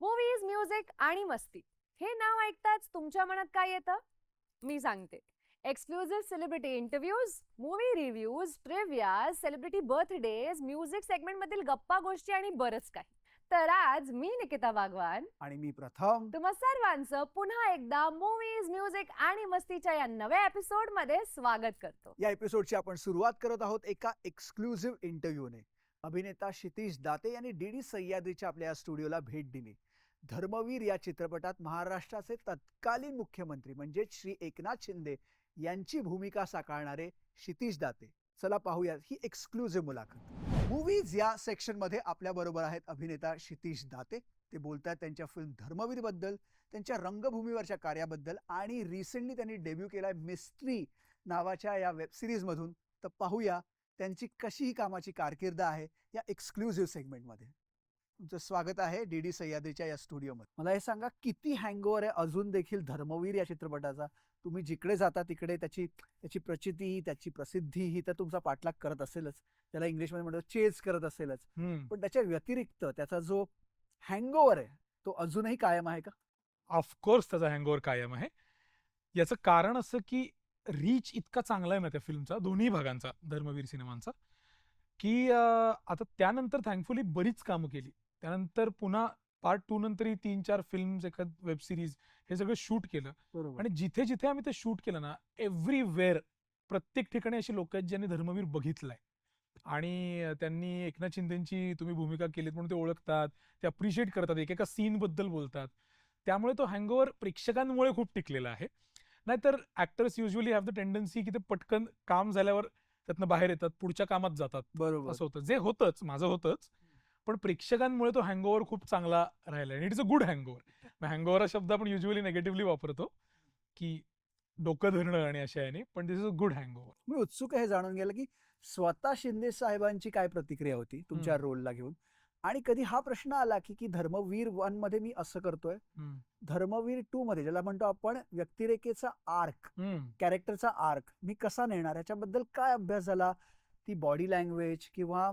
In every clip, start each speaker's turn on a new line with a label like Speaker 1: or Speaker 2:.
Speaker 1: Movies music आणि मस्ती. हे नाव ऐकताच तुमच्या मनात काय येतं? मी सांगते. Exclusive celebrity interviews movie reviews trivia celebrity birthdays music segment मधील गप्पा गोष्टी आणि बरंच काही. तर आज मी निकिता वागवान
Speaker 2: आणि मी प्रथम.
Speaker 1: तुम्हा सर्वांचं पुन्हा एकदा मूवीज म्युझिक आणि मस्तीच्या या नव्या एपिसोडमध्ये स्वागत करतो.
Speaker 2: या एपिसोडची आपण सुरुवात करत आहोत एका एक्सक्लुझिव्ह इंटरव्ह्यूने अभिनेता क्षितिश दाते यांनी डी डी सह्याद्रीच्या आपल्या या स्टुडिओला भेट दिली. धर्मवीर या चित्रपटात महाराष्ट्राचे तत्कालीन मुख्यमंत्री म्हणजे श्री एकनाथ शिंदे यांची भूमिका साकारणारे क्षितिश दाते. चला पाहूयात ही एक्सक्लुझिव्ह मुलाखत. मूवीज या सेक्शनमध्ये आपल्याबरोबर आहेत अभिनेता क्षितिश दाते. ते बोलतात त्यांच्या फिल्म धर्मवीरबद्दल त्यांच्या रंगभूमीवरच्या कार्याबद्दल आणि रिसेंटली त्यांनी डेब्यू केलाय मिस्ट्री नावाच्या या वेब सिरीजमधून तर पाहूया त्यांची कशी ही कामाची कारकीर्द आहे या एक्सक्लुझिव्ह सेगमेंटमध्ये तुमचं स्वागत आहे डी डी सह्याद्रीच्या या स्टुडिओमध्ये मला हे सांगा किती हँगओव्हर आहे अजून देखील धर्मवीर या चित्रपटाचा? तुम्ही जिकडे जाता तिकडे त्याची त्याची प्रचिती त्याची प्रसिद्धी ही तर तुमचा पाठलाग करत असेलच. त्याला इंग्लिशमध्ये म्हणतो चेज करत असेलच. पण त्याच्या व्यतिरिक्त त्याचा जो हँगओव्हर आहे तो अजूनही कायम आहे का?
Speaker 3: ऑफकोर्स त्याचा हँगओव्हर कायम आहे. याचं कारण असं की रीच इतका चांगला आहे ना त्या फिल्मचा दोन्ही भागांचा धर्मवीर सिनेमांचा की आता त्यानंतर थँकफुली बरीच कामं केली. त्यानंतर पुन्हा पार्ट टू नंतरही तीन चार फिल्म्स एखाद वेब सिरीज हे सगळं शूट केलं. आणि जिथे जिथे आम्ही ते शूट केलं ना एव्हरीवेअर प्रत्येक ठिकाणी अशी लोक आहेत ज्यांनी धर्मवीर बघितलाय. आणि त्यांनी एकनाथ शिंदेची तुम्ही भूमिका केलीत म्हणून ते ओळखतात ते अप्रिशिएट करतात एकेका सीन बद्दल बोलतात. त्यामुळे तो हँगओव्हर प्रेक्षकांमुळे खूप टिकलेला आहे. नाहीतर actors usually have the tendency की ते पटकन काम झाल्यावर त्यातनं बाहेर येतात पुढच्या कामात जातात.
Speaker 2: बरोबर.
Speaker 3: असं होतं. जे होतंच माझं होतंच. पण प्रेक्षकांमुळे तो हँगओव्हर खूप चांगला राहिला आणि it is a good hangover hangover हा शब्द आपण युजली निगेटिव्हली वापरतो की डोकं धरणं आणि अशा याने पण this is a good hangover
Speaker 2: मी उत्सुक आहे हे जाणून घ्यायला की स्वतः शिंदे साहेबांची काय प्रतिक्रिया होती तुमच्या रोलला घेऊन? आणि कधी हा प्रश्न आला की की धर्मवीर वनमध्ये मी असं करतोय? धर्मवीर टू मध्ये ज्याला म्हणतो आपण व्यक्तिरेखेचा आर्क कॅरेक्टरचा आर्क मी कसा नेणार? याच्याबद्दल काय अभ्यास झाला? ती बॉडी लँग्वेज किंवा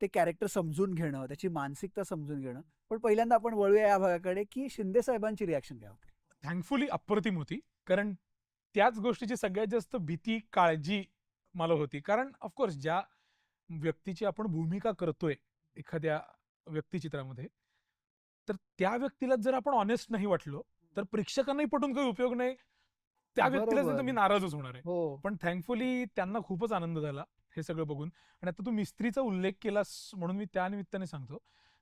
Speaker 2: ते कॅरेक्टर समजून घेणं त्याची मानसिकता समजून घेणं. पण पहिल्यांदा आपण वळूया या भागाकडे की शिंदे साहेबांची रिॲक्शन काय होती?
Speaker 3: थँकफुली अप्रतिम होती. कारण त्याच गोष्टीची सगळ्यात जास्त भीती काळजी मला होती. कारण ऑफकोर्स ज्या व्यक्तीची आपण भूमिका करतोय एखाद्या व्यक्तिचित्रामध्ये तर त्या व्यक्तीला जर आपण ऑनेस्ट नाही वाटलो तर प्रेक्षकांनाही पटून काही उपयोग नाही. त्या व्यक्तीला. मी नाराजच होणार आहे.
Speaker 2: हो.
Speaker 3: पण थँकफुली त्यांना खूपच आनंद झाला. हे सगळं बघून. आणि आता तू मिस्त्रीचा उल्लेख केलास म्हणून मी त्या निमित्ताने सांगतो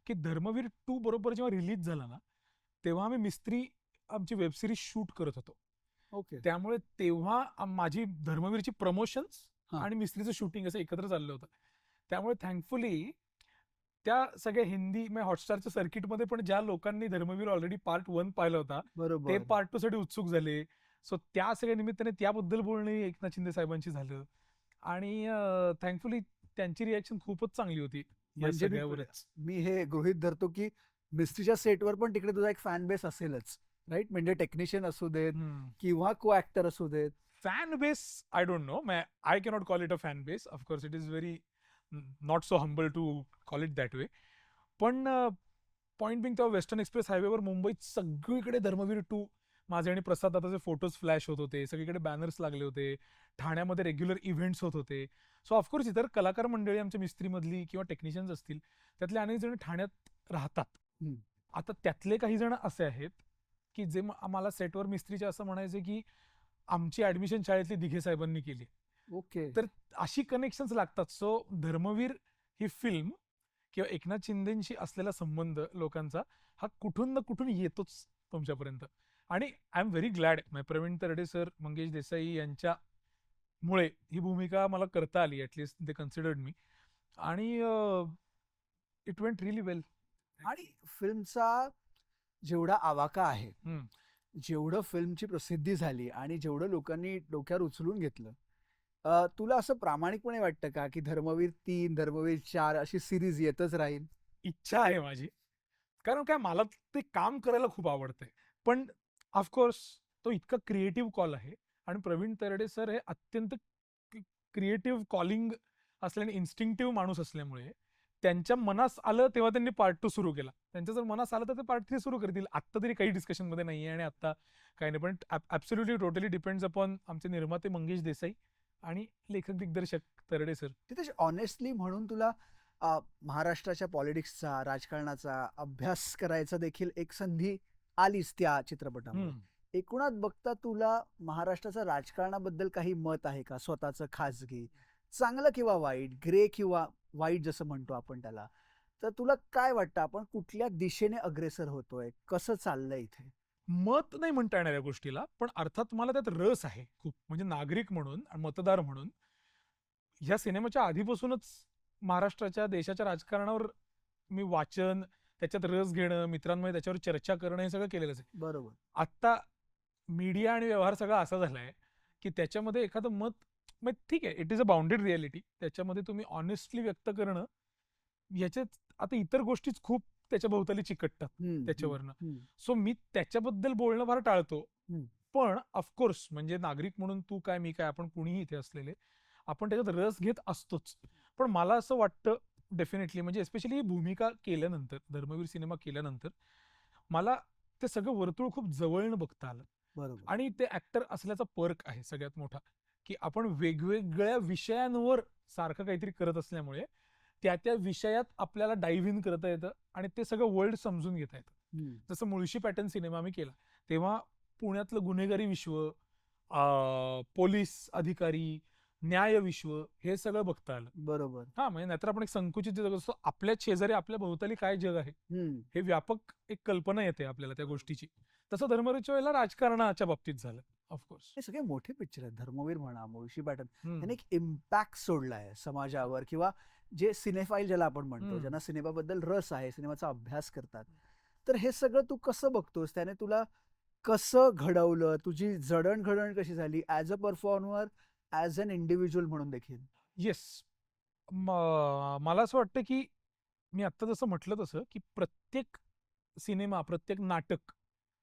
Speaker 3: की धर्मवीर टू बरोबर जेव्हा रिलीज झाला ना तेव्हा आम्ही मिस्त्री आमची वेब सिरीज शूट करत होतो.
Speaker 2: ओके.
Speaker 3: त्यामुळे तेव्हा माझी धर्मवीरची प्रमोशन्स. आणि मिस्त्रीचं शूटिंग असं एकत्र चाललं होतं. त्यामुळे थँकफुली त्या सगळ्या हिंदी हॉटस्टारच्या सर्किटमध्ये पण ज्या लोकांनी धर्मवीर ऑलरेडी पार्ट वन पाहिला होता ते पार्ट टू साठी उत्सुक झाले. सो त्या सगळ्या निमित्ताने त्याबद्दल बोलणं एकनाथ शिंदे साहेबांची झालं. आणि थँकफुली त्यांची रिॲक्शन खूपच चांगली होती.
Speaker 2: म्हणजे मी-
Speaker 3: सगळ्यावरच.
Speaker 2: मी हे गृहित धरतो की मिस्त्रीच्या सेटवर पण तिकडे तुझा एक फॅन बेस असेलच राईट म्हणजे टेक्निशियन असू देत किंवा को ऍक्टर असू देत.
Speaker 3: Don't know. Ma- i cannot call it a fan base of course it is very n- not so humble to call it that way. पण पॉइंट बिंग तेव्हा western express हायवेवर मुंबईत सगळीकडे धर्मवीर टू माझे आणि प्रसाद दादाचे photos flash होत होते सगळीकडे बॅनर्स लागले होते ठाण्यामध्ये रेग्युलर इव्हेंट्स होत होते. सो ऑफकोर्स इतर कलाकार मंडळी आमच्या मिस्त्रीमधली किंवा टेक्निशियन्स असतील त्यातले अनेक जण ठाण्यात राहतात. आता त्यातले काही जण असे आहेत की जे आम्हाला सेटवर मिस्त्रीचे असं म्हणायचे की आमची ऍडमिशन शाळेतली दिघे साहेबांनी केली.
Speaker 2: ओके.
Speaker 3: तर अशी कनेक्शन्स लागतात. सो धर्मवीर ही फिल्म किंवा एकनाथ शिंदेशी असलेला संबंध लोकांचा हा कुठून ना कुठून येतोच तुमच्यापर्यंत. आणि I am very glad Praveen Tarde sir Mangesh Desai यांच्यामुळे ही भूमिका मला करता आली ऍटलिस्ट दे कन्सिडर्ड मी आणि इट वेंट रिअली वेल
Speaker 2: आणि फिल्मचा जेवढा आवाका आहे. जेवढं फिल्मची प्रसिद्धी झाली आणि जेवढं लोकांनी डोक्यावर उचलून घेतलं तुला असं प्रामाणिकपणे वाटतं का की धर्मवीर तीन धर्मवीर चार अशी सिरीज येतच राहील?
Speaker 3: इच्छा आहे माझी. कारण काय मला ते काम करायला खूप आवडतंय. पण ऑफकोर्स तो इतका क्रिएटिव्ह कॉल आहे. आणि प्रवीण तरडे सर हे अत्यंत क्रिएटिव्ह कॉलिंग असल्याने इन्स्टिंक्टिव्ह माणूस असल्यामुळे त्यांच्या मनास आलं तेव्हा त्यांनी पार्ट टू सुरू केला. त्यांच्या जर मनास आलं तर ते पार्ट थ्री सुरू करतील. आत्ता तरी काही डिस्कशनमध्ये नाही आहे आणि आत्ता काही नाही. पण ॲब्सोल्युटली टोटली डिपेंड्स अपॉन आमचे निर्माते मंगेश देसाई आणि लेखक दिग्दर्शक तरडे सर
Speaker 2: तिथे ऑनेस्टली म्हणून तुला महाराष्ट्राच्या पॉलिटिक्सचा राजकारणाचा अभ्यास करायचा देखील एक संधी आलीच त्या चित्रपटामुळे. एकूणात बघता तुला महाराष्ट्राच्या राजकारणाबद्दल काही मत आहे का? स्वतःचं खाजगी चांगलं किंवा वाईट ग्रे किंवा वाईट जसं म्हणतो आपण त्याला. तर तुला काय वाटतं? आपण कुठल्या दिशेने अग्रेसर होतोय? कसं चाललंय इथे?
Speaker 3: मत नाही म्हणता येणार या गोष्टीला पण अर्थात मला त्यात रस आहे खूप. म्हणजे नागरिक म्हणून आणि मतदार म्हणून. ह्या सिनेमाच्या आधीपासूनच महाराष्ट्राच्या देशाच्या राजकारणावर मी वाचन त्याच्यात रस घेणं मित्रांमध्ये त्याच्यावर चर्चा करणं हे सगळं केलेलंच आहे.
Speaker 2: बरोबर.
Speaker 3: आत्ता मीडिया आणि व्यवहार सगळा असा झालाय की त्याच्यामध्ये एखादं मत मग ठीक आहे it is a bounded reality त्याच्यामध्ये तुम्ही ऑनेस्टली व्यक्त करणं याच्यात आता इतर गोष्टीच खूप त्याच्या भोवताली चिकटतात त्याच्यावरनं. सो मी त्याच्याबद्दल बोलणं फार टाळतो. पण ऑफकोर्स म्हणजे नागरिक म्हणून तू काय मी काय आपण कुणीही इथे असलेले आपण त्याच्यात रस घेत असतोच. पण मला असं वाटतं डेफिनेटली म्हणजे एस्पेशली ही भूमिका केल्यानंतर धर्मवीर सिनेमा केल्यानंतर मला ते सगळं वर्तुळ खूप जवळनं बघता आलं.
Speaker 2: बरोबर.
Speaker 3: आणि ते ऍक्टर असल्याचा पर्क आहे सगळ्यात मोठा की आपण वेगवेगळ्या विषयांवर सारखं काहीतरी करत असल्यामुळे त्या त्या विषयात आपल्याला डाईव्ह इन करता येतं आणि ते सगळं वर्ल्ड समजून घेता येतं. जसं मुळशी पॅटर्न सिनेमा मी केला तेव्हा पुण्यातलं गुन्हेगारी विश्व पोलीस अधिकारी न्याय विश्व हे सगळं बघता आलं.
Speaker 2: बरोबर.
Speaker 3: हा म्हणजे नाहीतर आपण एक संकुचित जग असतो. आपल्या शेजारी आपल्या भोवताली काय जग आहे?
Speaker 2: हम्म,
Speaker 3: हे व्यापक एक कल्पना येते आपल्याला त्या गोष्टीची. तसं धर्मवीरच्या वेळेला राजकारणाच्या बाबतीत झालं ऑफकोर्स
Speaker 2: हे सगळे मोठे पिक्चर आहेत. धर्मवीर म्हणा मुळशी पॅटर्न. त्याने एक इम्पॅक्ट सोडलाय समाजावर किंवा जे सिनेफाईल ज्याला आपण म्हणतो
Speaker 3: हम्म.
Speaker 2: ज्यांना सिनेमाबद्दल रस आहे सिनेमाचा अभ्यास करतात. तर हे सगळं तू कसं बघतोस? त्याने तुला कसं घडवलं? तुझी जडणघडण कशी झाली? As a performer as an individual म्हणून देखील?
Speaker 3: येस मला असं वाटतं की मी आत्ता जसं म्हटलं तसं की प्रत्येक सिनेमा प्रत्येक नाटक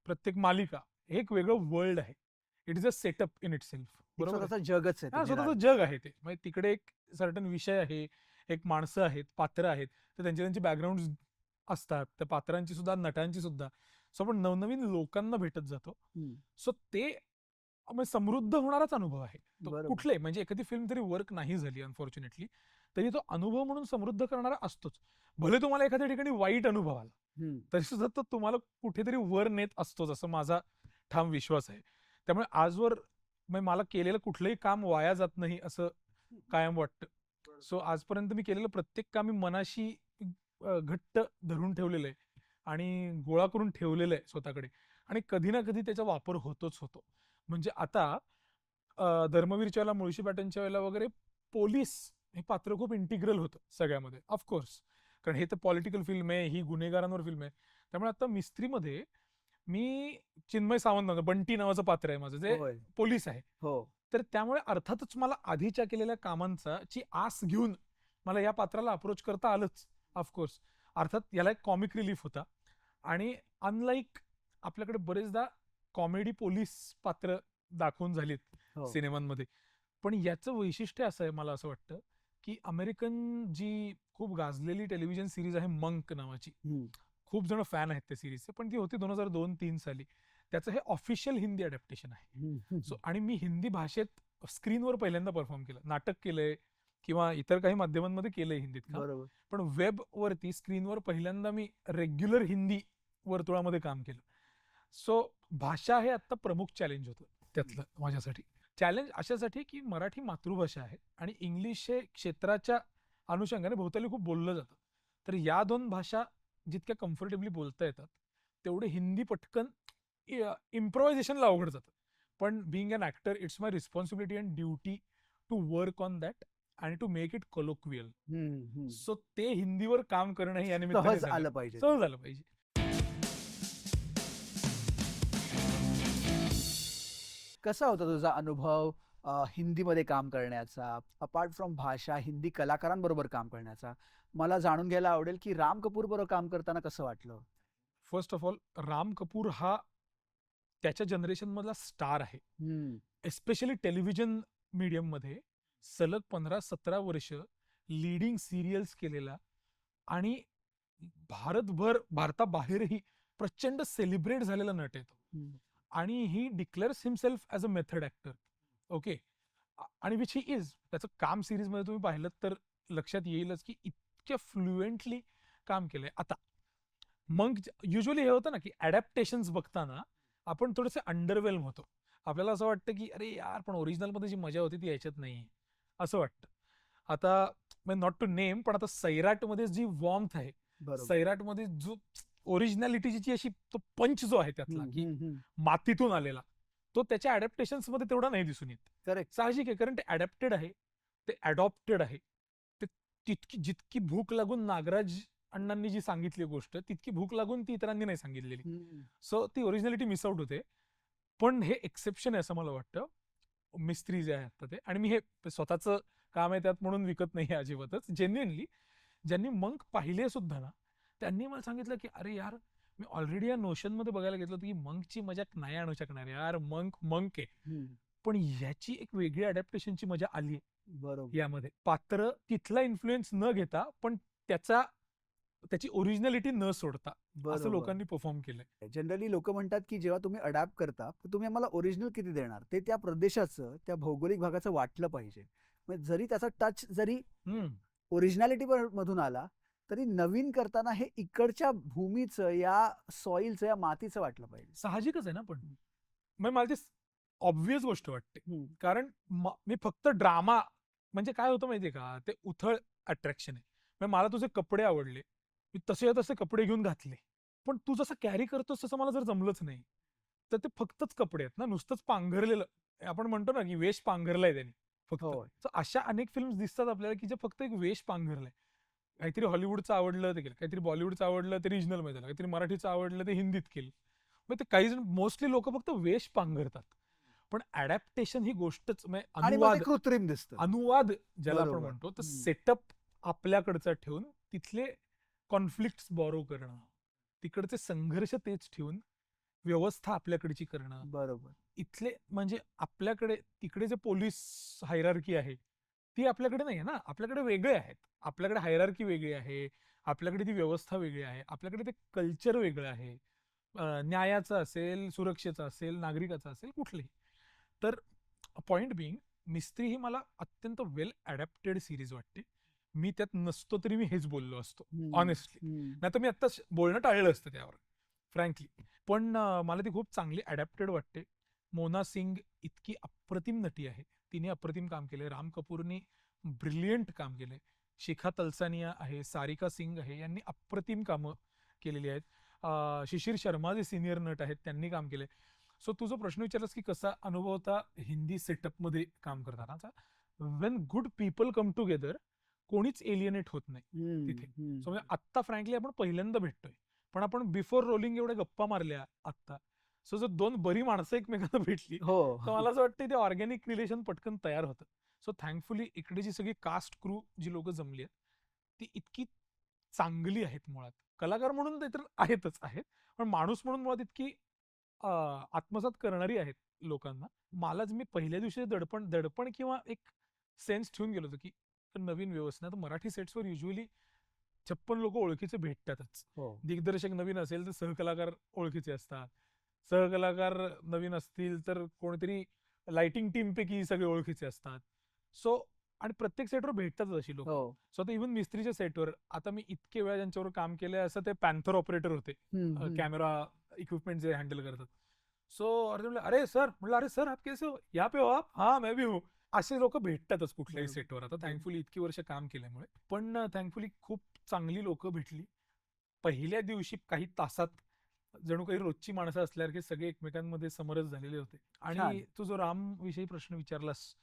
Speaker 3: प्रत्येक मालिका हे एक वेगळं वर्ल्ड आहे. It is a setup in itself बरोबर
Speaker 2: जगच आहे ते
Speaker 3: स्वतःचं जग आहे ते. म्हणजे तिकडे एक सर्टन विषय आहे एक माणसं आहेत पात्र आहेत तर त्यांचे त्यांचे बॅकग्राऊंड असतात त्या पात्रांची सुद्धा नटांची सुद्धा. सो आपण नवनवीन लोकांना भेटत जातो. सो ते म्हणजे समृद्ध होणाराच अनुभव आहे. कुठले म्हणजे एखादी फिल्म तरी वर्क नाही झाली अनफॉर्च्युनेटली तरी तो अनुभव म्हणून समृद्ध करणारा असतोच. भले तुम्हाला एखाद्या ठिकाणी वाईट अनुभव आला. तरी सुद्धा तो तुम्हाला कुठेतरी वर नेत असतोच असं माझा ठाम विश्वास आहे. त्यामुळे आजवर म्हणजे मला केलेलं कुठलंही काम वाया जात नाही असं कायम वाटतं. सो आजपर्यंत मी केलेलं प्रत्येक काम मी मनाशी घट्ट धरून ठेवलेलं आहे आणि गोळा करून ठेवलेलं आहे स्वतःकडे. आणि कधी ना कधी त्याचा वापर होतोच होतो. म्हणजे आता धर्मवीरच्या वेळेला मुळशी पॅटर्नच्या वेळेला वगैरे पोलीस हे पात्र खूप इंटिग्रल होतं सगळ्यामध्ये ऑफकोर्स कारण हे तर पॉलिटिकल फिल्म आहे ही गुन्हेगारांवर फिल्म आहे. त्यामुळे आता मिस्त्रीमध्ये मी चिन्मय सावंत नावाचं बंटी नावाचं पात्र आहे माझं जे पोलीस आहे.
Speaker 2: हो.
Speaker 3: तर त्यामुळे अर्थातच मला आधीच्या केलेल्या कामांचा ची आस घेऊन मला या पात्राला अप्रोच करता आलंच ऑफकोर्स अर्थात याला एक कॉमिक रिलीफ होता. आणि अनलाईक आपल्याकडे बरेचदा कॉमेडी पोलीस पात्र दाखवून झालीत
Speaker 2: हो.
Speaker 3: सिनेमांमध्ये. पण याचं वैशिष्ट्य असं आहे मला असं वाटतं की अमेरिकन जी खूप गाजलेली टेलिव्हिजन सिरीज आहे मंक नावाची.
Speaker 2: हम्म.
Speaker 3: खूप जण फॅन आहेत त्या सिरीजचे पण ती होती दोन हजार दोन तीन साली. त्याचं हे ऑफिशियल हिंदी अडॅप्टेशन आहे.
Speaker 2: हम्म.
Speaker 3: सो आणि मी हिंदी भाषेत स्क्रीनवर पहिल्यांदा परफॉर्म केलं. नाटक केलंय किंवा इतर काही माध्यमांमध्ये केलंय हिंदीत काम.
Speaker 2: बरोबर.
Speaker 3: पण वेब वरती स्क्रीनवर पहिल्यांदा मी रेग्युलर हिंदी वर्तुळामध्ये काम केलं. सो भाषा हे आता प्रमुख चॅलेंज होतं त्यातलं माझ्यासाठी. चॅलेंज अशासाठी की मराठी मातृभाषा आहे आणि इंग्लिश हे क्षेत्राच्या अनुषंगाने भोवताली खूप बोललं जातं. तर या दोन भाषा जितक्या कम्फर्टेबली बोलता येतात तेवढे हिंदी पटकन इम्प्रोव्हायझेशनला अवघड जातं. पण being an actor it's my responsibility and duty to work on that आणि to make it colloquial. So ते हिंदीवर काम करणं हे.
Speaker 2: आलं पाहिजे.
Speaker 3: सहज आलं पाहिजे.
Speaker 2: कसा होता तुझा अनुभव हिंदीमध्ये काम करण्याचा? अपार्ट फ्रॉम भाषा हिंदी कलाकारांबरोबर काम करण्याचा. मला जाणून घ्यायला आवडेल की राम कपूर बरोबर काम करताना कसं वाटलं?
Speaker 3: First of all Ram Kapoor हा त्याच्या जनरेशन मधला स्टार आहे. एस्पेशली टेलिव्हिजन मीडियममध्ये सलग पंधरा सतरा वर्ष लीडिंग सिरियल्स केलेला आणि भारतभर भारताबाहेरही प्रचंड सेलिब्रेट झालेला नट आहे तो. आणि he declares himself as a method actor okay आणि विच ही इज त्याचं काम सिरीजमध्ये तुम्ही पाहिलं तर लक्षात येईलच की इतक्या फ्लुएंटली काम केलंय. आता मग युजली हे होतं ना की ॲडॅप्टेशन्स बघताना आपण थोडेसे अंडरवेल्म होतो. आपल्याला असं वाटतं की अरे यार पण ओरिजिनलमध्ये जी मजा होती ती याच्यात नाही असं वाटतं. आता नॉट टू नेम पण आता सैराटमध्ये जी वॉर्मथ आहे सैराटमध्ये जो ओरिजिनॅलिटीची अशी तो पंच जो आहे त्यातला की. मातीतून आलेला तो त्याच्या अडॅप्टेशन्समध्ये तेवढा नाही दिसून येत
Speaker 2: Correct.
Speaker 3: साहजिक आहे कारण ते अडॅप्टेड आहे ते अडॉप्टेड आहे ते तितकी जितकी भूक लागून नागराज अण्णांनी जी सांगितली गोष्ट तितकी भूक लागून ती इतरांनी नाही सांगितलेली. सो ती ओरिजिनॅलिटी मिस आउट होते पण हे एक्सेप्शन आहे असं मला वाटतं मिस्त्री जे आहे आता ते आणि मी हे स्वतःचं काम आहे त्यात म्हणून विकत नाही अजिबातच जेन्युअनली ज्यांनी मंक पाहिले सुद्धा ना त्यांनी मला सांगितलं की अरे यार मी ऑलरेडी या नोशनमध्ये बघायला घेतलं होतं की मंकची मजा नाही आणू शकणार यार मंक मंक आहे. पण याची एक वेगळी अडॅप्टेशनची मजा आली
Speaker 2: बरोबर.
Speaker 3: यामध्ये पात्र तिथला इन्फ्लुएन्स न घेता पण त्याचा त्याची ओरिजिनॅलिटी न सोडता असं लोकांनी परफॉर्म केलंय.
Speaker 2: जनरली लोक म्हणतात की जेव्हा तुम्ही अडॅप्ट करता तुम्ही आम्हाला ओरिजिनल किती देणार? ते त्या प्रदेशाचं त्या भौगोलिक भागाचं वाटलं पाहिजे. म्हणजे जरी त्याचा टच जरी. ओरिजिनॅलिटी मधून आला तरी नवीन करताना हे इकडच्या भूमीचं या सॉइलचं या मातीचं वाटलं पाहिजे.
Speaker 3: साहजिकच आहे ना पण. मग मला ती ऑब्विस गोष्ट वाटते. कारण म- फक्त ड्रामा म्हणजे काय होतं माहितीये का? ते उथळ अट्रॅक्शन आहे. म्हणजे मला तुझे कपडे आवडले. मी तसे तसे कपडे घेऊन घातले. पण तू जसं कॅरी करतोस तसं मला जर जमलंच नाही. तर ते फक्तच कपडे आहेत ना. नुसतंच पांघरलेलं. आपण म्हणतो ना की वेश पांघरलाय त्यांनी फक्त. अशा अनेक फिल्म्स दिसतात आपल्याला की जे फक्त एक वेश पांघरलाय. काहीतरी हॉलिवूडचं आवडलं ते केलं. काहीतरी बॉलिवूडचं आवडलं ते रिजनलमध्ये झालं. काहीतरी मराठीचं आवडलं ते हिंदीत केलं. मग ते काही जण मोस्टली लोक फक्त वेश पांघरतात. पण अडॅप्टेशन ही गोष्टच म्हणजे अनुवाद
Speaker 2: कृत्रिम दिसतं.
Speaker 3: अनुवाद ज्याला आपण. म्हणतो तर. सेटअप आपल्याकडचा ठेवून तिथले कॉन्फ्लिक्ट बॉरो करणं तिकडचे संघर्ष तेच ठेवून व्यवस्था आपल्याकडची करणं.
Speaker 2: बरोबर.
Speaker 3: इथले म्हणजे आपल्याकडे तिकडे जे पोलीस हायरार्की आहे ती आपल्याकडे नाही आहे ना. आपल्याकडे वेगळे आहेत. आपल्याकडे हायरार्की वेगळी आहे. आपल्याकडे ती व्यवस्था वेगळी आहे. आपल्याकडे ते कल्चर वेगळं आहे. न्यायाचं असेल सुरक्षेचं असेल नागरिकाचं असेल कुठलंही. तर पॉइंट बिंग मिस्त्री ही मला अत्यंत वेल अडॅप्टेड सिरीज वाटते. मी त्यात नसतो तरी मी हेच बोललो असतो. ऑनेस्टली. नाही तर मी आत्ता बोलणं टाळलं असतं त्यावर फ्रँकली पण मला ती खूप चांगली अडॅप्टेड वाटते. मोना सिंग इतकी अप्रतिम नटी आहे. तिने अप्रतिम काम केले. राम कपूरने ब्रिलियंट काम केले. शिखा तलसानिया आहे सारिका सिंग आहे यांनी अप्रतिम कामं केलेली आहेत. शिशिर शर्मा जे सिनियर नट आहेत त्यांनी काम केले. सो तुझा प्रश्न विचारलास की कसा अनुभव होता हिंदी सेटअपमध्ये काम करतानाचा? When good people come together कोणीच एलियनेट होत नाही. तिथे. सो म्हणजे आत्ता फ्रँकली आपण पहिल्यांदा भेटतोय. पण आपण बिफोर रोलिंग एवढ्या गप्पा मारल्या आत्ता. सो जर दोन बरी माणसं एकमेकांना भेटली
Speaker 2: हो
Speaker 3: तर मला असं वाटतं ते ऑर्गॅनिक रिलेशन पटकन तयार होतं. सो थँकफुली इकडे जी सगळी कास्ट क्रू जी लोक जमली आहेत ती इतकी चांगली आहेत मुळात. कलाकार म्हणून ते तर आहेतच आहेत. पण माणूस म्हणून मुळात इतकी आत्मसात करणारी आहेत लोकांना. मलाच मी पहिल्या दिवशी दडपण दडपण किंवा एक सेन्स ठेवून गेलो होतो की नवीन व्यवस्था मराठी सेट्सवर युजली छप्पन लोक ओळखीचे भेटतातच.
Speaker 2: हो.
Speaker 3: दिग्दर्शक नवीन असेल तर सहकलाकार ओळखीचे असतात. सहकलाकार नवीन असतील तर कोणतरी लाइटिंग टीम पैकी सगळे ओळखीचे असतात. सो आणि प्रत्येक सेटवर भेटतातच अशी लोक.
Speaker 2: हो.
Speaker 3: सो आता इव्हन मिस्त्रीच्या सेटवर आता मी इतके वेळा ज्यांच्यावर काम केलंय असं ते पॅन्थर ऑपरेटर होते. कॅमेरा इक्विपमेंट जे हँडल करतात. सो अरे म्हणलं अरे सर म्हणलं अरे सर आप कैसे हो? या पे हो आप. हा मैं भी हूँ. असे लोक भेटतातच कुठल्याही. सेटवर आता. थँकफुली इतकी वर्ष काम केल्यामुळे. पण थँकफुली खूप चांगली लोक भेटली. पहिल्या दिवशी काही तासात जणू काही रोजची माणसं असल्यासारखे सगळे एकमेकांमध्ये समरस झालेले होते. आणि. तू जो राम विषयी प्रश्न विचारलास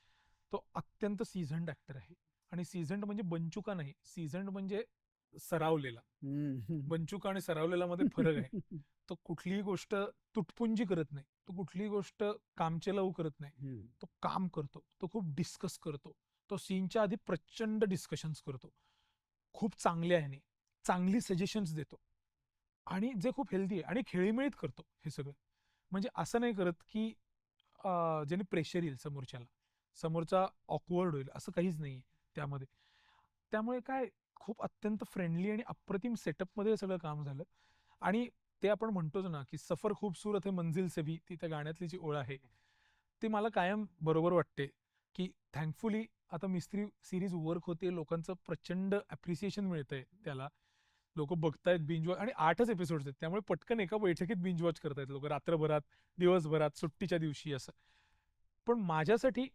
Speaker 3: तो अत्यंत सीझन्ड ऍक्टर आहे. आणि सीझन्ड म्हणजे बंचुका नाही सीझन्ड म्हणजे सरावलेला. बंचुका आणि सरावलेला मध्ये फरक आहे. तो कुठलीही गोष्ट तुटपुंजी करत नाही. तो कुठलीही गोष्ट कामचेलाऊ करत नाही. तो काम करतो. तो खूप डिस्कस करतो. तो सीनच्या आधी प्रचंड डिस्कशन्स करतो. खूप चांगले आहे चांगली सजेशन्स देतो. आणि जे खूप हेल्दी आहे आणि खेळीमेळीत करतो हे सगळं. म्हणजे असं नाही करत की ज्याने प्रेशर येईल समोरच्याला. समोरचा ऑकवर्ड होईल असं काहीच नाही त्यामध्ये. त्यामुळे काय खूप अत्यंत फ्रेंडली आणि अप्रतिम सेटअपमध्ये सगळं काम झालं. आणि ते आपण म्हणतोच ना की सफर खूपसूरत आहे मंजिल से भी ती त्या गाण्यातली जी ओळ आहे ती मला कायम बरोबर वाटते की थँकफुली आता मिस्त्री सिरीज वर्क होते लोकांचं प्रचंड ॲप्रिसिएशन मिळतंय त्याला. लोक बघतायत बिंज वॉच आणि आठच एपिसोड आहेत. त्यामुळे पटकन एका बैठकीत बिंज वॉच करतायत लोक. रात्रभरात दिवसभरात सुट्टीच्या दिवशी असं. पण माझ्यासाठी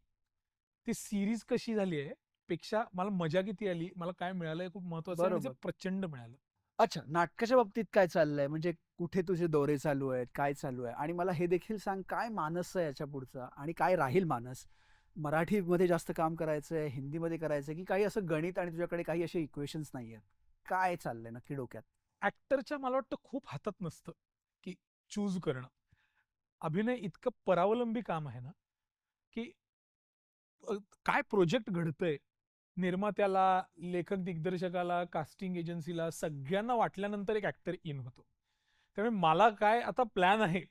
Speaker 3: ती सिरीज कशी झाली आहे पेक्षा मला मजा किती आली मला काय मिळालं खूप महत्वाचं. प्रचंड मिळालं.
Speaker 2: अच्छा नाटकाच्या बाबतीत काय चाललंय? म्हणजे कुठे तुझे दौरे चालू आहेत काय चालू आहे? आणि मला हे देखील सांग काय मानस आहे याच्या पुढचा? आणि काय राहील मानस? मराठीमध्ये जास्त काम करायचंय हिंदीमध्ये करायचंय की काही असं गणित आणि तुझ्याकडे काही असे इक्वेशन्स नाही आहेत काय चाललंय नक्की डोक्यात?
Speaker 3: ऍक्टरच्या मला वाटतं खूप हातात नसतं की चूज करणं. अभिनय इतकं परावलंबी काम आहे ना की काय प्रोजेक्ट घडतंय निर्मात्याला लेखक दिग्दर्शकाला कास्टिंग एजन्सीला सगळ्यांना वाटल्यानंतर एक ऍक्टर इन होतो. त्यामुळे मला काय आता प्लॅन आहे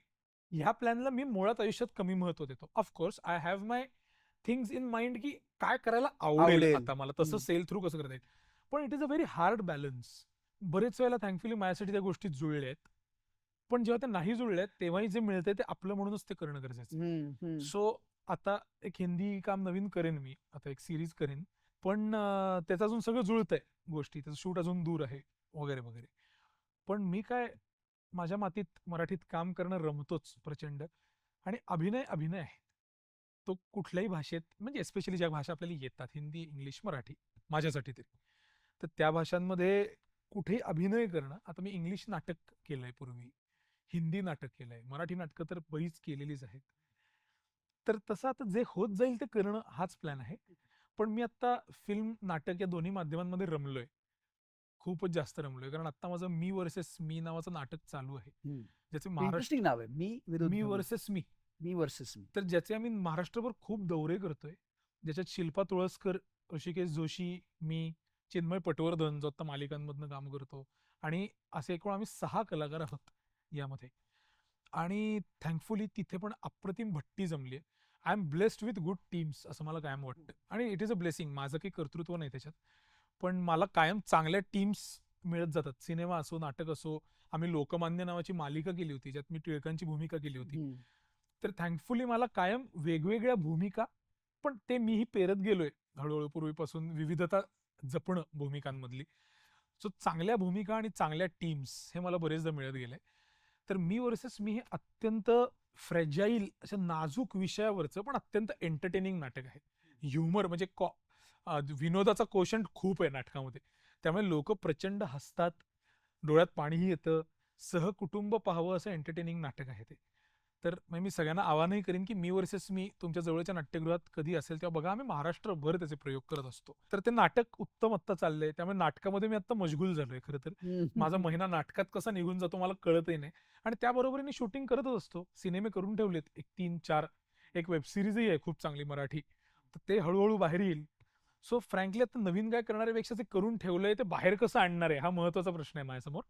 Speaker 3: ह्या प्लॅनला मी मुळात आयुष्यात कमी महत्त्व देतो. Of course I have my things in mind की काय करायला आवडेल. आता मला तसं. सेल थ्रू कसं करता येईल. पण it is a very hard balance बरेच वेळेला थँकफुली माझ्यासाठी त्या गोष्टी जुळल्या आहेत पण जेव्हा त्या नाही जुळल्या आहेत तेव्हाही जे मिळतंय ते आपलं म्हणूनच ते करणं गरजेचं आहे. सो आता एक हिंदी काम नवीन करेन मी. आता एक सिरीज करेन. पण त्याचं अजून सगळं जुळतंय गोष्टी. त्याचं शूट अजून दूर आहे वगैरे वगैरे. पण मी काय माझ्या मातीत मराठीत काम करणं रमतोच प्रचंड. आणि अभिनय अभिनय आहे. तो कुठल्याही भाषेत म्हणजे एस्पेशली ज्या भाषा आपल्याला येतात हिंदी इंग्लिश मराठी माझ्यासाठी तरी. तर त्या भाषांमध्ये कुठेही अभिनय करणं आता मी इंग्लिश नाटक केलंय पूर्वी हिंदी नाटक केलंय मराठी नाटकं तर बरीच केलेलीच आहेत. तर तसं आता जे होत जाईल ते करणं हाच प्लॅन आहे. पण मी आता फिल्म नाटक या दोन्ही माध्यमांमध्ये रमलोय. खूपच जास्त रमलोय कारण आता माझं मी वर्सेस मी नावाचं नाटक चालू आहे. ज्याचे महाराष्ट्र
Speaker 2: नाव आहे. मी
Speaker 3: मी. वर्सेस मी.
Speaker 2: मी वर्सेस मी.
Speaker 3: तर ज्याचे आम्ही महाराष्ट्रभर खूप दौरे करतोय ज्याच्यात शिल्पा तुळसकर ऋषिकेश जोशी मी चिन्मय पटवर्धन जो आता मालिकांमधनं काम करतो. आणि असे एकूण आम्ही सहा कलाकार आहोत यामध्ये. आणि थँकफुली तिथे पण अप्रतिम भट्टी जमली आहे. I am blessed with good teams असं मला कायम वाटतं. आणि इट इज अ ब्लेसिंग माझं काही कर्तृत्व नाही त्याच्यात. पण मला कायम चांगल्या टीम्स मिळत जातात. सिनेमा असो नाटक असो आम्ही लोकमान्य नावाची मालिका केली होती ज्यात मी टिळकांची भूमिका केली होती. तर थँकफुली मला कायम वेगवेगळ्या भूमिका पण ते मीही पेरत गेलोय. हळूहळू पूर्वीपासून विविधता जपणं भूमिकांमधली. सो चांगल्या भूमिका आणि चांगल्या टीम्स हे मला बरेचदा मिळत गेले तर मी वर्सेस मी हे अत्यंत फ्रेजाईल अशा नाजूक विषयावरचं पण अत्यंत एंटरटेनिंग नाटक आहे. ह्युमर म्हणजे कॉ- विनोदाचा कोशंट खूप आहे नाटकामध्ये. त्यामुळे लोक प्रचंड हसतात डोळ्यात पाणीही येतं सहकुटुंब पाहावं असं एंटरटेनिंग नाटक आहे ते. तर मग मी सगळ्यांना आवाहनही करीन की मी वर्सेस मी तुमच्या जवळच्या नाट्यगृहात कधी असेल तेव्हा बघा आम्ही महाराष्ट्रभर त्याचे प्रयोग करत असतो. तर ते नाटक उत्तम आत्ता चाललंय. त्यामुळे नाटकामध्ये मी आता मशगूल झालोय खरं तर. माझा महिना नाटकात कसा निघून जातो मला कळतही नाही. आणि त्याबरोबरीने शूटिंग करतच असतो. सिनेमे करून ठेवलेत. एक तीन चार एक वेब सिरीजही आहे खूप चांगली मराठी. तर ते हळूहळू बाहेर येईल. सो फ्रँकली आता नवीन काय करण्यापेक्षा ते करून ठेवलंय ते बाहेर कसं आणणार आहे? हा महत्त्वाचा प्रश्न आहे माझ्यासमोर.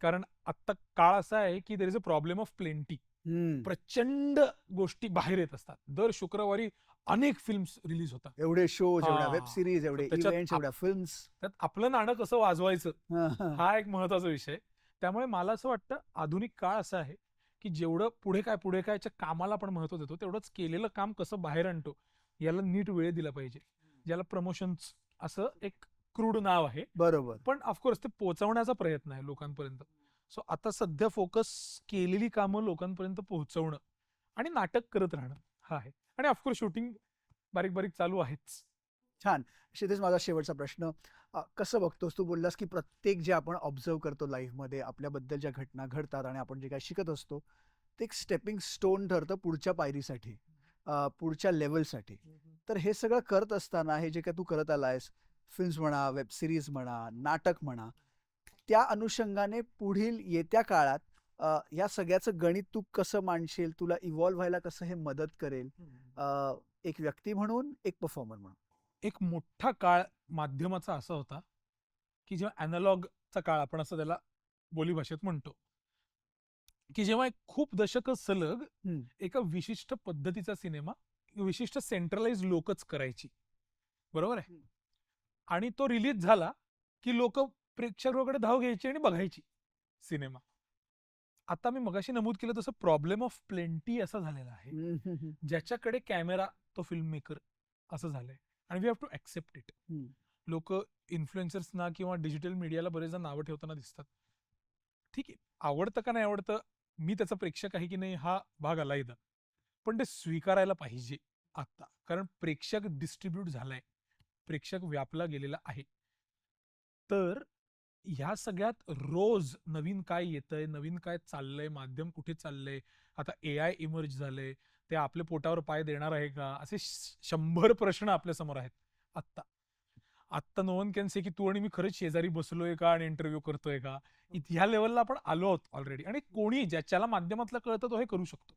Speaker 3: कारण आत्ता काळ असा आहे की there is a problem of plenty
Speaker 2: hmm.
Speaker 3: प्रचंड गोष्टी बाहेर येत असतात. दर शुक्रवारी अनेक फिल्म्स रिलीज होतात.
Speaker 2: एवढे शोज एवढ्या
Speaker 3: हा.
Speaker 2: वेब सिरीज एवढे
Speaker 3: त्याच्यात
Speaker 2: इव्हेंट्स
Speaker 3: आप-
Speaker 2: एवढ्या फिल्म्स
Speaker 3: त्यात आपलं नाणं कसं वाजवायचं? हा एक महत्त्वाचा विषय. आहे. त्यामुळे मला असं वाटतं आधुनिक काळ असा आहे की जेवढं पुढे काय पुढे कायच्या कामाला आपण महत्त्व देतो तेवढंच केलेलं काम कसं बाहेर आणतो याला नीट वेळ दिला पाहिजे. ज्याला प्रमोशन्स असं एक क्रूड नाव आहे.
Speaker 2: बरोबर.
Speaker 3: पण ऑफकोर्स ते पोहोचवण्याचा प्रयत्न आहे लोकांपर्यंत. सो आता सध्या फोकस केलेली कामं लोकांपर्यंत पोहोचवणं आणि नाटक करत राहणं हा आहे. आणि ऑफकोर्स शूटिंग बारीक बारीक चालू आहेच. छान.
Speaker 2: क्षितेश माझा शेवटचा प्रश्न. कसं बघतोस तू बोललास की प्रत्येक जे आपण ऑब्झर्व करतो लाईफमध्ये आपल्याबद्दल ज्या घटना घडतात आणि आपण जे काय शिकत असतो ते एक स्टेपिंग स्टोन ठरतं पुढच्या पायरीसाठी पुढच्या लेवलसाठी तर हे सगळं करत असताना हे जे काय तू करत आलायस फिल्म्स म्हणा वेब सिरीज म्हणा नाटक म्हणा त्या अनुषंगाने पुढील येत्या काळात या सगळ्याचं गणित तू कसं मांडशील तुला इव्हॉल्व्ह व्हायला कसं हे मदत करेल एक व्यक्ती म्हणून एक परफॉर्मर म्हणून
Speaker 3: एक मोठा काळ माध्यमाचा असा होता की जेव्हा अॅनालॉगचा काळ आपण असं त्याला बोलीभाषेत म्हणतो की जेव्हा एक खूप दशक सलग. एका विशिष्ट पद्धतीचा सिनेमा विशिष्ट सेंट्रलाइज लोकच करायची बरोबर आहे. आणि तो रिलीज झाला की लोक प्रेक्षकाकडे धाव घ्यायची आणि बघायची सिनेमा. आता मी मगाशी नमूद केलं तसं प्रॉब्लेम ऑफ प्लेंटी असा झालेला आहे. ज्याच्याकडे कॅमेरा तो फिल्म मेकर असं झालंय. आणि we have to accept it. लोक इन्फ्लुएन्सर्सना किंवा डिजिटल मीडियाला बरेचदा नावं ठेवताना दिसतात. ठीक आहे आवडतं का नाही आवडतं? मी त्याचा प्रेक्षक आहे की नाही हा भाग आलायदा पण ते स्वीकारायला पाहिजे आता. कारण प्रेक्षक डिस्ट्रीब्यूट झालाय. प्रेक्षक व्यापला गेलेला आहे. तर ह्या सगळ्यात रोज नवीन काय येतंय नवीन काय चाललंय माध्यम कुठे चाललंय? आता ए आय इमर्ज झालंय. ते आपल्या पोटावर पाय देणार आहे का? असे शंभर प्रश्न आपल्यासमोर आहेत. आत्ता. आत्ता नो वन कॅन से की तू आणि मी खरंच शेजारी बसलोय का आणि इंटरव्ह्यू करतोय का? इत- ह्या लेवलला आपण आलो आहोत ऑलरेडी आणि कोणी ज्याच्याला माध्यमातलं कळतं तो हे करू शकतो.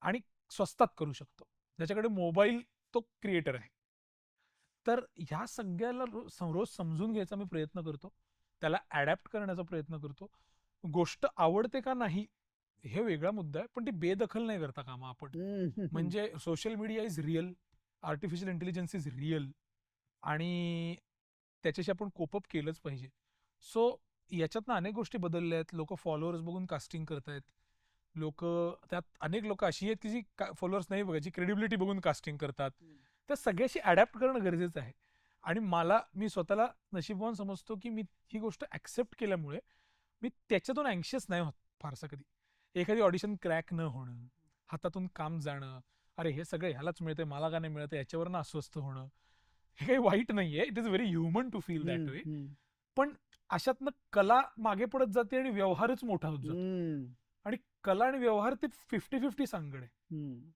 Speaker 3: आणि स्वस्तात करू शकतो. ज्याच्याकडे मोबाईल तो क्रिएटर आहे. तर ह्या सगळ्याला रोज समजून घ्यायचा मी प्रयत्न करतो. त्याला ॲडॅप्ट करण्याचा प्रयत्न करतो. गोष्ट आवडते का नाही हे वेगळा मुद्दा आहे पण ती बेदखल नाही करता कामा आपण. म्हणजे social media is real artificial intelligence is real आणि त्याच्याशी आपण कोपअप केलंच पाहिजे. सो याच्यातनं अनेक गोष्टी बदलल्या आहेत. लोक फॉलोअर्स बघून कास्टिंग करतायत. लोक त्यात अनेक लोक अशी आहेत की जी फॉलोअर्स नाही बघायची क्रेडिबिलिटी बघून कास्टिंग करतात. त्या सगळ्याशी अडॅप्ट करणं गरजेचं आहे. आणि मला मी स्वतःला नशीबवान समजतो की मी ही गोष्ट ऍक्सेप्ट केल्यामुळे मी त्याच्यातून अँशियस नाही होत फारसा कधी. एखादी ऑडिशन क्रॅक न होणं हातातून काम जाणं अरे हे सगळं ह्यालाच मिळतंय मला का नाही मिळत याच्यावरनं अस्वस्थ होणं हे काही वाईट नाहीये it is very human to feel that way
Speaker 2: hmm.
Speaker 3: अशातनं कला मागे पडत जाते आणि व्यवहारच मोठा होत जातो. आणि कला आणि व्यवहार ते फिफ्टी फिफ्टी सांगड आहे.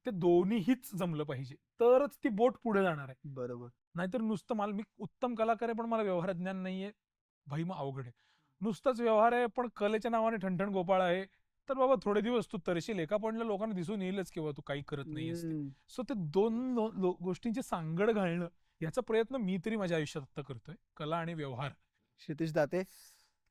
Speaker 3: ते दोन्हीच जमलं पाहिजे. तरच ती बोट पुढे जाणार आहे.
Speaker 2: बरोबर.
Speaker 3: नाहीतर नुसतं मला मी उत्तम कलाकार आहे पण मला व्यवहार ज्ञान नाहीये. भाई मग अवघड आहे. नुसताच व्यवहार आहे पण कलेच्या नावाने ठणठण गोपाळ आहे. तर बाबा थोडे दिवस तू तरशील एका पॉईंटला लोकांना दिसून येईलच किंवा तू काही करत.
Speaker 2: हम्म.
Speaker 3: सो ते दोन गोष्टींची सांगड घालणं याचा प्रयत्न मी तरी माझ्या आयुष्यात आता करतोय. कला आणि व्यवहार.
Speaker 2: क्षितिज दाते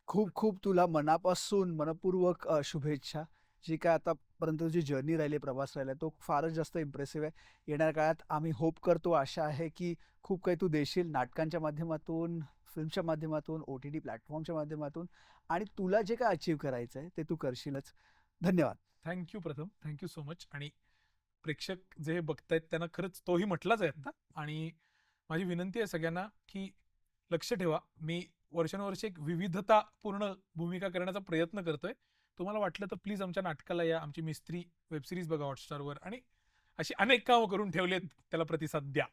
Speaker 2: खूप खूप तुला मनापासून मनपूर्वक शुभेच्छा. जी काय आतापर्यंत जी जर्नी राहिली प्रवास राहिला तो फारच जास्त इम्प्रेसिव्ह आहे. येणाऱ्या काळात आम्ही होप करतो आशा आहे की खूप काही तू देशील नाटकांच्या माध्यमातून फिल्मच्या माध्यमातून ओ टी टी प्लॅटफॉर्मच्या माध्यमातून आणि तुला जे काय अचीव करायचं आहे ते तू करशीलच. धन्यवाद.
Speaker 3: थँक्यू प्रथम. थँक्यू सो मच आणि प्रेक्षक जे हे बघतायत त्यांना खरंच तोही म्हटलाच आहे आता. आणि माझी विनंती आहे सगळ्यांना की लक्ष ठेवा. मी वर्षानुवर्षे एक विविधतापूर्ण भूमिका करण्याचा प्रयत्न करतोय. तुम्हाला वाटलं तर प्लीज आमच्या नाटकाला या. आमची मिस्त्री वेबसिरीज बघा हॉटस्टारवर आणि अशी अनेक कामं करून ठेवलेत. त्याला प्रतिसाद द्या.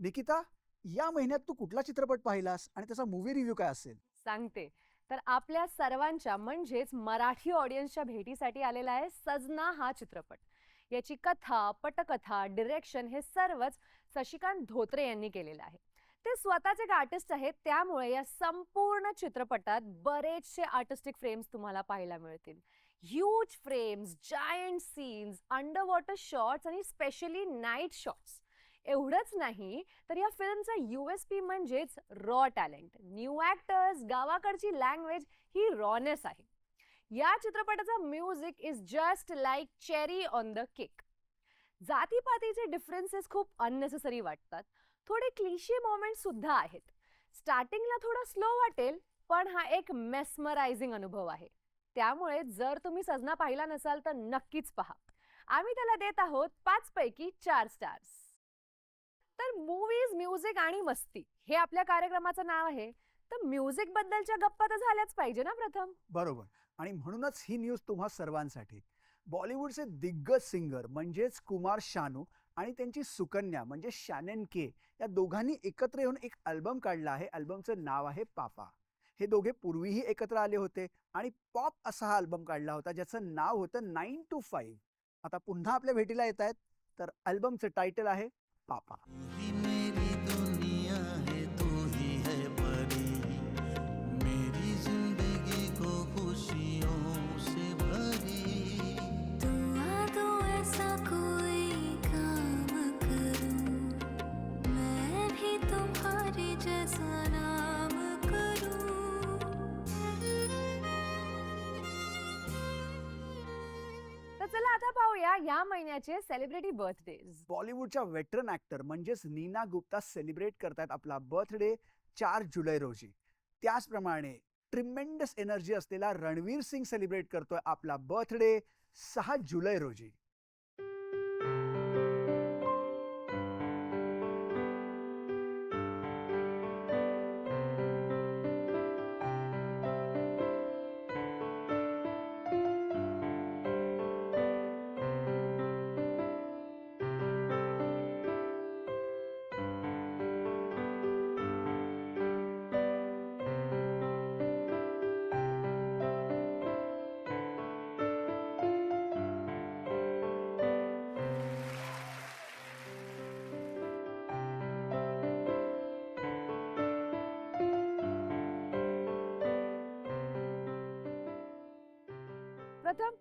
Speaker 2: निकिता या महिन्यात तू कुठला चित्रपट पाहिलास? आणि त्याचा मूवी रिव्ह्यू काय असेल?
Speaker 1: सांगते. तर आपल्या सर्वांच्या म्हणजेच मराठी ऑडियन्सच्या भेटीसाठी आलेला आहे सजना हा चित्रपट. याची कथा पटकथा डिरेक्शन हे सर्वच शशिकांत धोत्रे यांनी केलेलं आहे. ते स्वतःचे एक आर्टिस्ट आहेत. त्यामुळे या संपूर्ण चित्रपटात बरेचसे आर्टिस्टिक फ्रेम्स तुम्हाला पाहायला मिळतील. Huge frames giant scenes under water shots आणि स्पेशली नाईट शॉट्स एवढंच नाही तर या फिल्मचा यू एस पी म्हणजेच रॉ टॅलेंट न्यू ऍक्टर्स गावाकडची लँग्वेज ही रॉनेस आहे. या चित्रपटाचा music is just like cherry on the cake जातीपातीचे differences खूप अननेसेसरी वाटतात. थोडे क्लिशे मोमेंट सुद्धा आहेत. स्टार्टिंगला थोडं स्लो वाटेल पण हा एक मेस्मरायझिंग अनुभव आहे. त्यामुळे जर तुम्ही सजना पाहिला नसाल तर नक्कीच पहा. आम्ही त्याला देत आहोत पाच पैकी चार स्टार्स. तर मूवीज म्युझिक आणि मस्ती हे आपल्या कार्यक्रमाचं नाव आहे. तर म्युझिक बद्दलच्या गप्पा तर झाल्याच पाहिजे ना प्रथम?
Speaker 2: बरोबर. आणि म्हणूनच ही न्यूज तुम्हा सर्वांसाठी. बॉलिवूडचे दिग्गज सिंगर म्हणजेच कुमार शानू आणि त्यांची सुकन्या म्हणजे शॅनन के या दोघांनी एकत्र येऊन एक अल्बम काढला आहे. अल्बमचं नाव आहे पापा. हे दोघे पूर्वीही एकत्र आले होते आणि पॉप असा हा अल्बम काढला होता ज्याचं नाव होतं नाईन टू फाईव्ह. आता पुन्हा आपल्या भेटीला येत आहेत तर अल्बमचं टायटल आहे पापा.
Speaker 4: तर
Speaker 1: चला आता पाहूया या महिन्याचे सेलिब्रिटी बर्थडे
Speaker 2: बॉलिवूडच्या वेटरन ऍक्टर म्हणजेच नीना गुप्ता सेलिब्रेट करतात आपला बर्थडे चार जुलै रोजी. त्याचप्रमाणे ट्रिमेंडस एनर्जी असलेला रणवीर सिंग सेलिब्रेट करतोय आपला बर्थडे सहा जुलै रोजी.
Speaker 1: प्रथम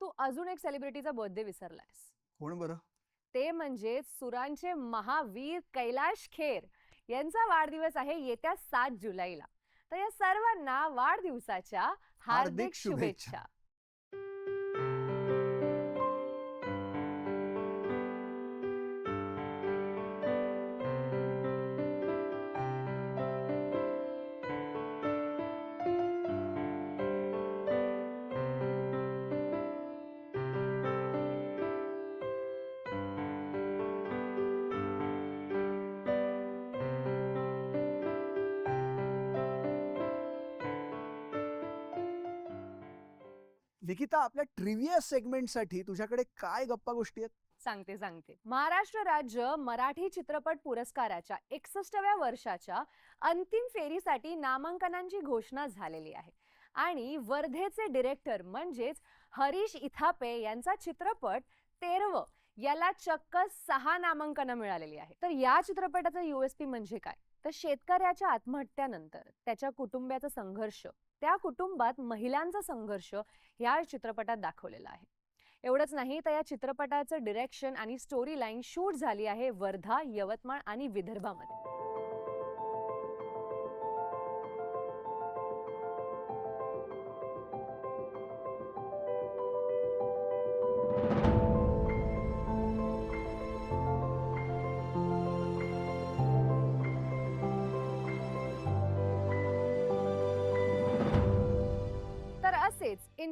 Speaker 1: तू अजून एक सेलिब्रिटीचा बर्थडे विसरलायस.
Speaker 2: कोण बरं?
Speaker 1: ते म्हणजे सुरांचे महावीर कैलाश खेर यांचा वाढदिवस आहे येत्या सात जुलैला. तर या सर्वांना वाढदिवसाच्या हार्दिक
Speaker 2: शुभेच्छा.
Speaker 1: शुभेच्छा.
Speaker 2: निकिता आपल्या ट्रिव्हिया सेगमेंटसाठी तुझ्याकडे काय गप्पा गोष्टी आहेत?
Speaker 1: सांगते सांगते. महाराष्ट्र राज्य मराठी चित्रपट पुरस्काराच्या एकसष्टव्या वर्षाच्या अंतिम फेरीसाठी नामांकनांची घोषणा झालेली आहे. आणि वर्धेचे डिरेक्टर म्हणजेच हरीश इथापे यांचा चित्रपट तेरव याला चक्क सहा नामांकनं मिळालेली आहे. तर या चित्रपटाचं युएसपी म्हणजे काय? तर शेतकऱ्याच्या आत्महत्यानंतर त्याच्या कुटुंबियाचा संघर्ष त्या कुटुंबात महिलांचा संघर्ष या चित्रपटात दाखवलेला आहे. एवढंच नाही तर या चित्रपटाचं डिरेक्शन आणि स्टोरी लाईन शूट झाली आहे वर्धा यवतमाळ आणि विदर्भामध्ये.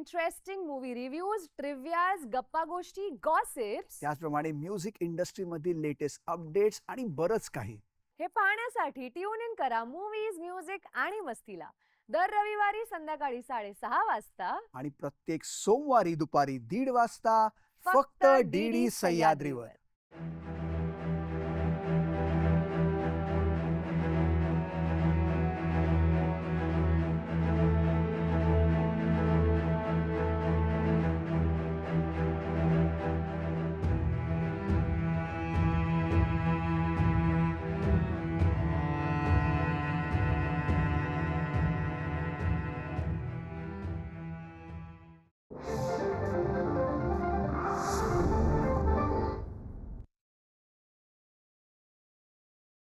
Speaker 1: इंटरेस्टिंग मूवी रिव्ह्यूज ट्रिव्हियाज गप्पा गोष्टी गॉसिप्स
Speaker 2: त्याचप्रमाणे म्युझिक इंडस्ट्रीमधील लेटेस्ट अपडेट्स आणि बरंच काही.
Speaker 1: हे पाहण्यासाठी ट्यून इन करा मूवीज म्युझिक आणि मस्तीला दर रविवारी संध्याकाळी साडेसहा वाजता.
Speaker 2: आणि प्रत्येक सोमवारी दुपारी दीड वाजता फक्त डी डी सह्याद्रीवर.